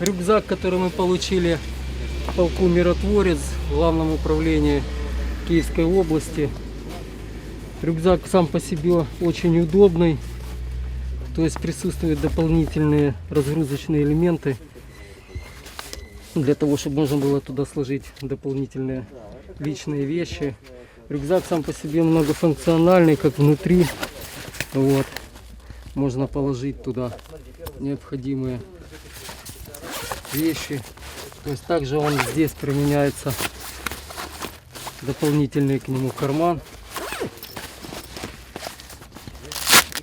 рюкзак, который мы получили полку «Миротворец» Главном управлении Киевской области. Рюкзак сам по себе очень удобный, то есть присутствуют дополнительные разгрузочные элементы для того, чтобы можно было туда сложить дополнительные личные вещи. Рюкзак сам по себе многофункциональный, как внутри. Вот. Можно положить туда необходимые вещи. То есть также он здесь применяется дополнительный к нему карман.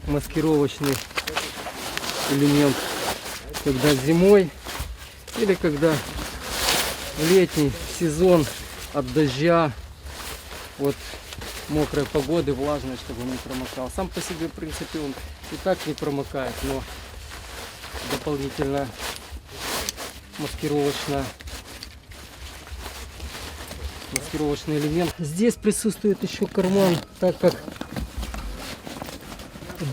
Маскировочный элемент, когда зимой или когда в летний сезон от дождя, от мокрой погоды, влажной, чтобы он не промокал. Сам по себе, в принципе, он и так не промокает, но дополнительно маскировочная маскировочный элемент. Здесь присутствует еще карман, так как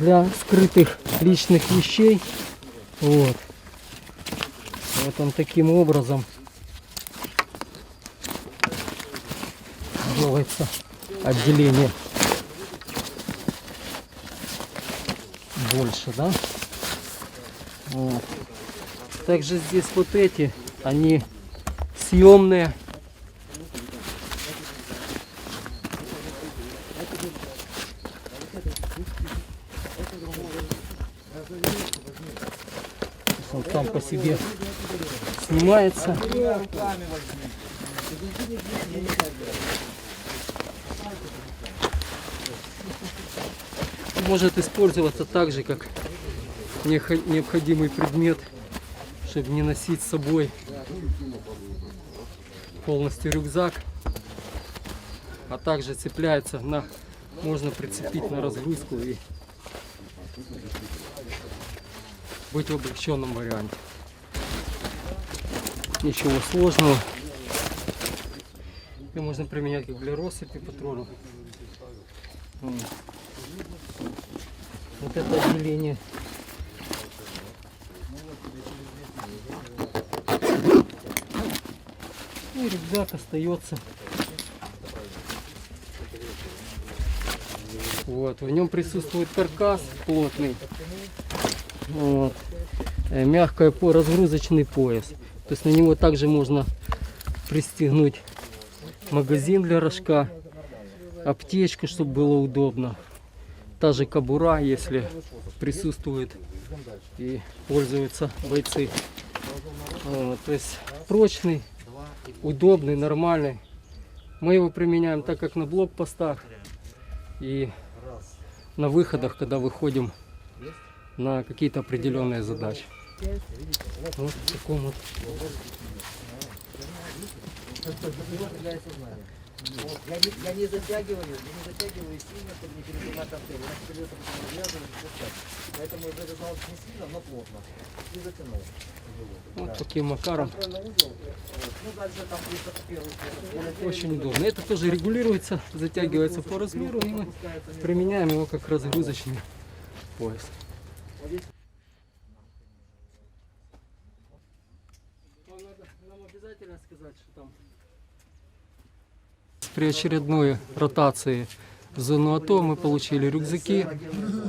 для скрытых личных вещей. Вот. Вот он таким образом делается отделение больше, да? Вот. Также здесь вот эти, они съемные. Он сам по себе снимается. Может использоваться так же, как необходимый предмет, чтобы не носить с собой полностью рюкзак, а также цепляется на, можно прицепить на разгрузку и быть в облегченном варианте. Ничего сложного. Ее можно применять как для россыпи патронов. Вот это отделение И рюкзак остается. Вот, в нем присутствует каркас плотный. Вот. Э, Мягкий разгрузочный пояс. То есть на него также можно пристегнуть магазин для рожка, аптечку, чтобы было удобно. Та же кабура, если присутствует и пользуются бойцы. Вот, то есть прочный, удобный, нормальный. Мы его применяем так как на блокпостах и на выходах, когда выходим на какие-то определенные задачи. Вот в таком вот. Вот, Я не, я не затягиваю, я не затягиваю сильно, чтобы не пережимать артерию. Иначе придется потом развязывать и пускать. Поэтому я завязал не сильно, но плотно. И затянул. Вот таким макаром. Ну, Очень удобно. Это тоже регулируется, затягивается по размеру, и мы применяем его как разгрузочный пояс. Нам обязательно сказать, что там при очередной ротации в зону АТО мы получили рюкзаки,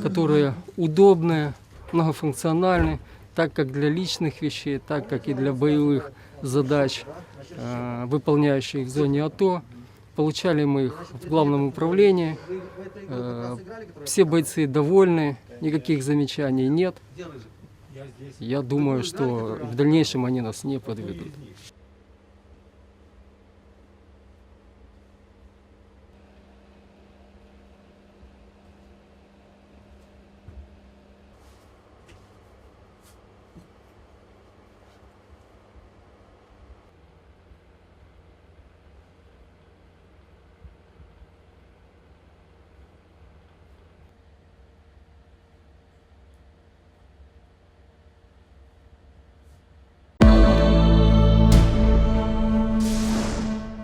которые удобные, многофункциональны, так как для личных вещей, так как и для боевых задач, э, выполняющих в зоне АТО. Получали мы их в главном управлении. Э, Все бойцы довольны, никаких замечаний нет. Я думаю, что в дальнейшем они нас не подведут.